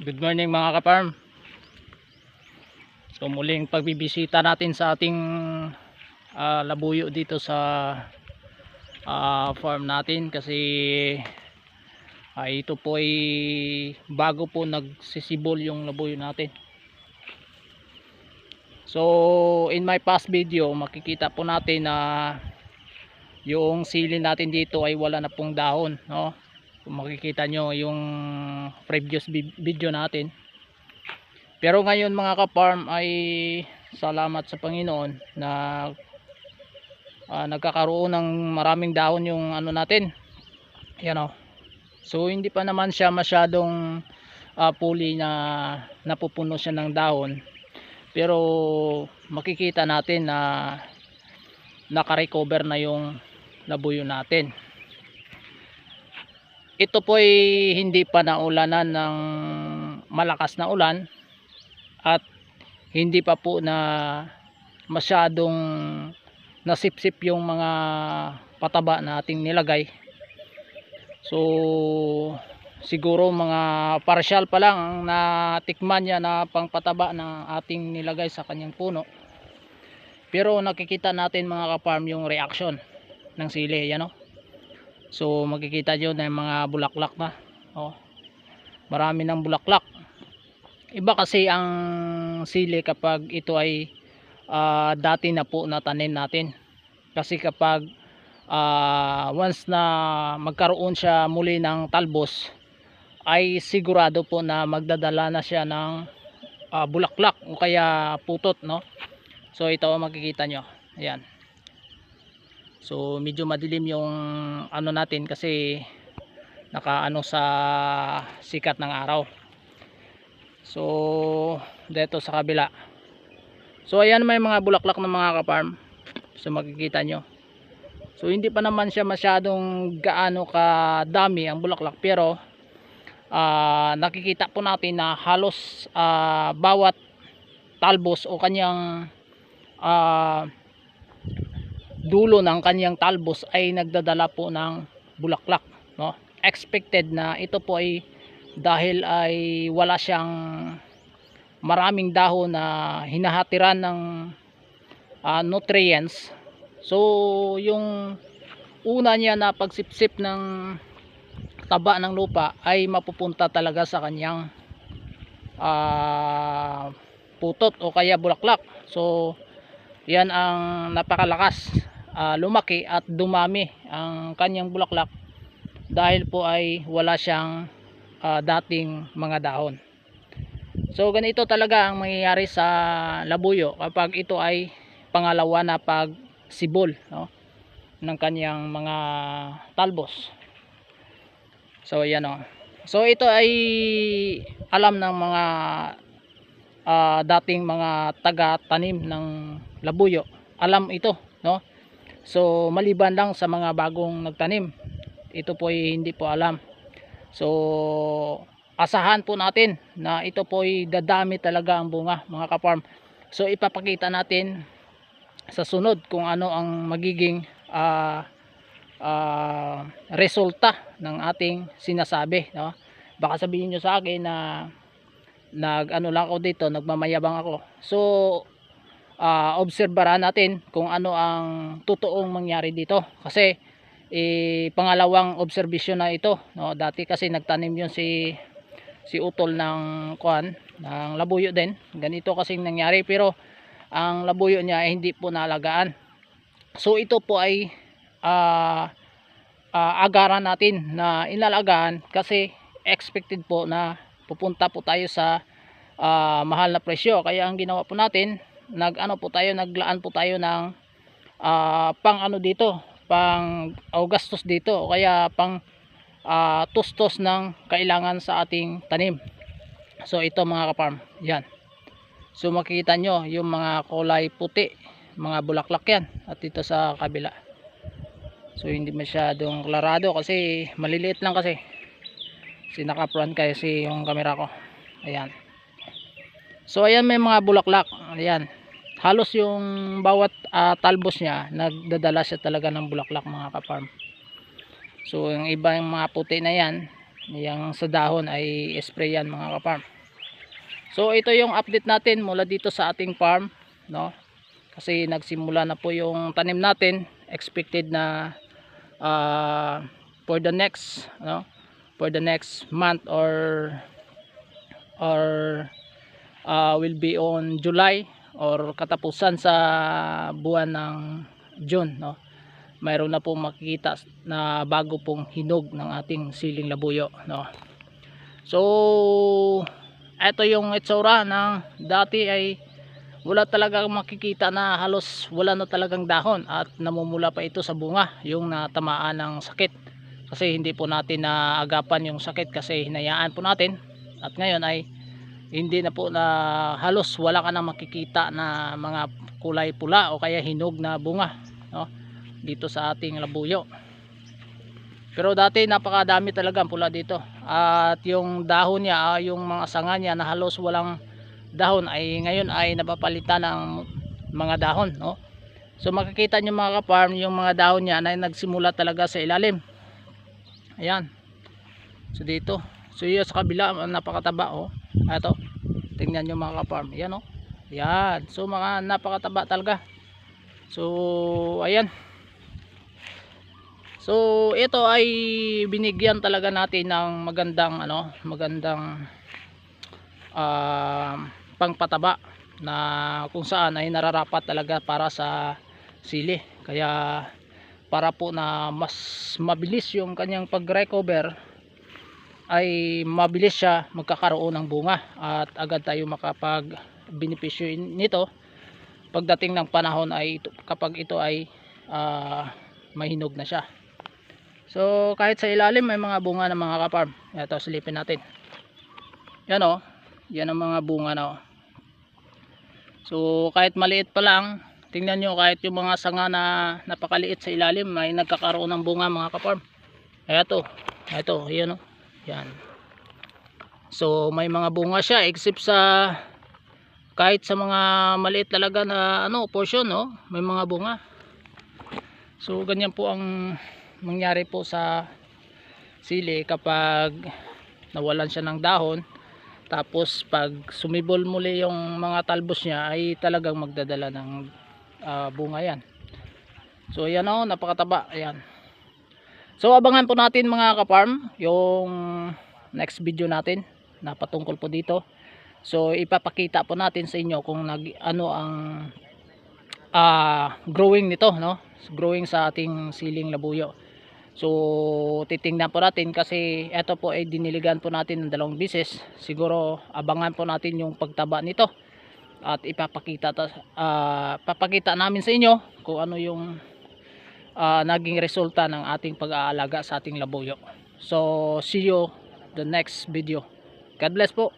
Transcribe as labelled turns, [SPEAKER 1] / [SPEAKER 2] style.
[SPEAKER 1] Good morning mga kaparm. So muling pagbibisita natin sa ating ah, labuyo dito sa ah, farm natin kasi ah, ito po ay bago po nagsisibol yung labuyo natin. So in my past video makikita po natin na yung sili natin dito ay wala na pong dahon no kung makikita nyo yung previous vi- video natin. Pero ngayon mga ka-farm ay salamat sa Panginoon na ah, nagkakaroon ng maraming dahon yung ano natin. Yan o so hindi pa naman siya masyadong ah, puli na napupuno siya ng dahon. Pero makikita natin na nakarecover na yung labuyo natin ito po ay hindi pa naulanan ng malakas na ulan at hindi pa po na masyadong nasipsip yung mga pataba na ating nilagay. So siguro mga partial pa lang ang natikman niya na pangpataba ng ating nilagay sa kanyang puno. Pero nakikita natin mga kaparm yung reaction ng sili yan o So makikita nyo na yung mga bulaklak na. Oh. Marami ng bulaklak. Iba kasi ang sili kapag ito ay ah, dati na po natanim natin. Kasi kapag ah, once na magkaroon siya muli ng talbos ay sigurado po na magdadala na siya ng ah, bulaklak o kaya putot no. So ito makikita nyo. Ayan. So medyo madilim yung ano natin kasi nakaano sa sikat ng araw. So dito sa kabila. So ayan may mga bulaklak ng mga kaparm. So makikita nyo. So hindi pa naman siya masyadong gaano kadami ang bulaklak pero ah, nakikita po natin na halos ah, bawat talbos o kanyang ah, dulo ng kanyang talbos ay nagdadala po ng bulaklak no? Expected na ito po ay dahil ay wala siyang maraming dahon na hinahatiran ng ah, nutrients. So yung una niya na pagsipsip ng taba ng lupa ay mapupunta talaga sa kanyang ah, putot o kaya bulaklak. So yan ang napakalakas ah, lumaki at dumami ang kanyang bulaklak dahil po ay wala siyang ah, dating mga dahon. So ganito talaga ang mangyayari sa labuyo kapag ito ay pangalawa na pag sibol no, ng kanyang mga talbos. So yan o so ito ay alam ng mga ah, dating mga taga-tanim ng labuyo. Alam ito no so maliban lang sa mga bagong nagtanim ito po ay hindi po alam. So asahan po natin na ito po ay dadami talaga ang bunga mga kaparm so ipapakita natin sa sunod kung ano ang magiging ah, ah, resulta ng ating sinasabi no? Baka sabihin nyo sa akin na nag ano lang ako dito nagmamayabang ako. So ah obserbaran natin kung ano ang totoong mangyari dito. Kasi eh, pangalawang observation na ito no? Dati kasi nagtanim yun si si utol ng kuan ng labuyo din. Ganito kasi nangyari pero ang labuyo niya ay hindi po nalagaan so ito po ay ah ah, agaran natin na inalagaan kasi expected po na pupunta po tayo sa ah, mahal na presyo. Kaya ang ginawa po natin nag ano po tayo naglaan po tayo ng ah, pang ano dito pang o dito o kaya pang ah, tustos ng kailangan sa ating tanim. So ito mga kaparm yan. So makikita nyo yung mga kulay puti mga bulaklak yan at dito sa kabila. So hindi masyadong klarado kasi maliliit lang kasi. Sinaka-front kasi yung camera ko. Ayan. So ayan may mga bulaklak. Ayan halos yung bawat ah, talbos niya nagdadala siya talaga ng bulaklak mga kaparm so yung iba yung mga puti na yan yung sa dahon ay spray yan mga ka-farm. So ito yung update natin mula dito sa ating farm no? Kasi nagsimula na po yung tanim natin expected na uh, for the next no? For the next month or or uh, will be on July or katapusan sa buwan ng June no? Mayroon na pong makikita na bago pong hinog ng ating siling labuyo no? So ito yung itsura ng dati ay wala talaga makikita na halos wala na talagang dahon at namumula pa ito sa bunga yung natamaan ng sakit. Kasi hindi po natin naagapan yung sakit kasi hinayaan po natin. At ngayon ay hindi na po na halos wala ka na makikita na mga kulay pula o kaya hinog na bunga no? dito sa ating labuyo. Pero dati napakadami talaga pula dito. At yung dahon niya ah, yung mga sanga niya na halos walang dahon ay ngayon ay napapalitan ng mga dahon no? So makikita nyo mga ka-farm yung mga dahon niya na nagsimula talaga sa ilalim. Ayan. So dito. So yun sa kabila napakataba oh. Ito tingnan nyo mga ka-farm ayan oh. Ayan so mga napakataba talaga. So ayan. So ito ay binigyan talaga natin ng magandang ano magandang ah pangpataba na kung saan ay nararapat talaga para sa sili. Kaya para po na mas mabilis yung kanyang pag-recover ay mabilis siya magkakaroon ng bunga at agad tayo makapag benepisyo nito. Pagdating ng panahon ay ito, kapag ito ay ah, mahinog na siya. So kahit sa ilalim may mga bunga ng mga kaparm. Ito silipin natin. Yan o yan ang mga bunga na o So kahit maliit pa lang, tingnan nyo kahit yung mga sanga na napakaliit sa ilalim ay nagkakaroon ng bunga mga kaparm. Kaya to, ito, yan o. Yan. So may mga bunga siya except sa kahit sa mga maliit talaga na ano portion no, may mga bunga. So ganyan po ang mangyari po sa sili kapag nawalan siya ng dahon. Tapos pag sumibol muli yung mga talbos niya ay talagang magdadala ng ah, bunga yan. So ayan o napakataba. Ayan so abangan po natin mga kaparm yung next video natin na patungkol po dito so ipapakita po natin sa inyo kung nag ano ang ah, growing nito no growing sa ating siling labuyo So titingnan po natin kasi ito po ay diniligan po natin ng dalawang bisis. Siguro abangan po natin yung pagtaba nito. At ipapakita ta, ah, papakita namin sa inyo kung ano yung ah, naging resulta ng ating pag-aalaga sa ating labuyo. So see you the next video. God bless po.